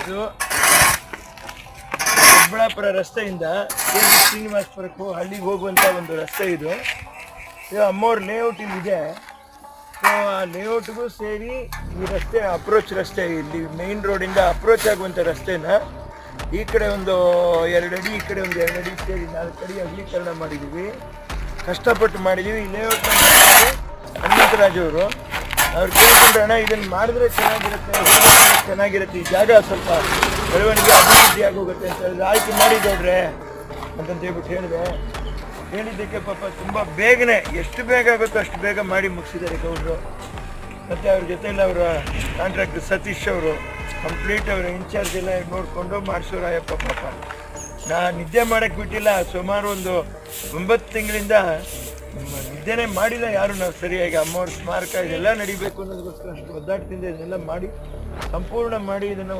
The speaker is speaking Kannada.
ಇದು ಚಿಕ್ಕಬಳ್ಳಾಪುರ ರಸ್ತೆಯಿಂದ ಶ್ರೀನಿವಾಸಪುರಕ್ಕೂ ಹಳ್ಳಿಗೆ ಹೋಗುವಂಥ ಒಂದು ರಸ್ತೆ ಇದು. ಇದು ಅಮ್ಮೋರ್ ಲೇಔಟ್ ಇಲ್ಲಿದೆ ಸೊ ಆ ಲೇಔಟ್ಗೂ ಸೇರಿ ಈ ರಸ್ತೆ ಅಪ್ರೋಚ್ ರಸ್ತೆ, ಇಲ್ಲಿ ಮೇನ್ ರೋಡಿಂದ ಅಪ್ರೋಚ್ ಆಗುವಂಥ ರಸ್ತೆನ ಈ ಕಡೆ ಒಂದು ಎರಡು ಅಡಿ, ಈ ಕಡೆ ಒಂದು ಎರಡು ಅಡಿ ಸೇರಿ ನಾಲ್ಕು ಅಡಿ ಅಗಲೀಕರಣ ಮಾಡಿದ್ದೀವಿ. ಕಷ್ಟಪಟ್ಟು ಮಾಡಿದ್ದೀವಿ. ಈ ಲೇಔಟ್ನ ಹನುಮಂತರಾಜ್ ಅವರು. ಅವ್ರು ಕೇಳ್ಕೊಂಡ್ರೆ, ಅಣ್ಣ ಇದನ್ನು ಮಾಡಿದ್ರೆ ಚೆನ್ನಾಗಿರುತ್ತೆ ಚೆನ್ನಾಗಿರುತ್ತೆ, ಈ ಜಾಗ ಸ್ವಲ್ಪ ಬೆಳವಣಿಗೆ ಅಭಿವೃದ್ಧಿ ಆಗೋಗುತ್ತೆ ಅಂತ ಹೇಳಿದ್ರೆ ಆಯ್ಕೆ ಮಾಡಿ ಗೌಡ್ರೆ ಅಂತಂತ ಹೇಳ್ಬಿಟ್ಟು ಹೇಳಿದೆ. ಹೇಳಿದ್ದಕ್ಕೆ ಪಾಪ ತುಂಬ ಬೇಗನೆ, ಎಷ್ಟು ಬೇಗ ಆಗುತ್ತೋ ಅಷ್ಟು ಬೇಗ ಮಾಡಿ ಮುಗಿಸಿದ್ದಾರೆ ಗೌಡ್ರು. ಮತ್ತು ಅವ್ರ ಜೊತೆಯಲ್ಲಿ ಅವರ ಕಾಂಟ್ರಾಕ್ಟರ್ ಸತೀಶ್ ಅವರು ಕಂಪ್ಲೀಟ್ ಅವರ ಇನ್ಚಾರ್ಜ್ ಎಲ್ಲ ನೋಡಿಕೊಂಡು ಮಾಡಿಸೋರಾಯಪ್ಪ ಪಾಪ. ನಾ ನಿದ್ದೆ ಮಾಡಕ್ಕೆ ಬಿಟ್ಟಿಲ್ಲ. ಸುಮಾರು ಒಂದು ಒಂಬತ್ತು ತಿಂಗಳಿಂದ ನಿದ್ದೆನೆ ಮಾಡಿಲ್ಲ ಯಾರು. ನಾವು ಸರಿಯಾಗಿ ಅಮ್ಮವ್ರ ಸ್ಮಾರಕ ಇದೆಲ್ಲ ನಡಿಬೇಕು ಅನ್ನೋದಕ್ಕೋಸ್ಕರ ಅಷ್ಟು ಒದ್ದಾಟದಿಂದ ಇದನ್ನೆಲ್ಲ ಮಾಡಿ, ಸಂಪೂರ್ಣ ಮಾಡಿ ಇದನ್ನು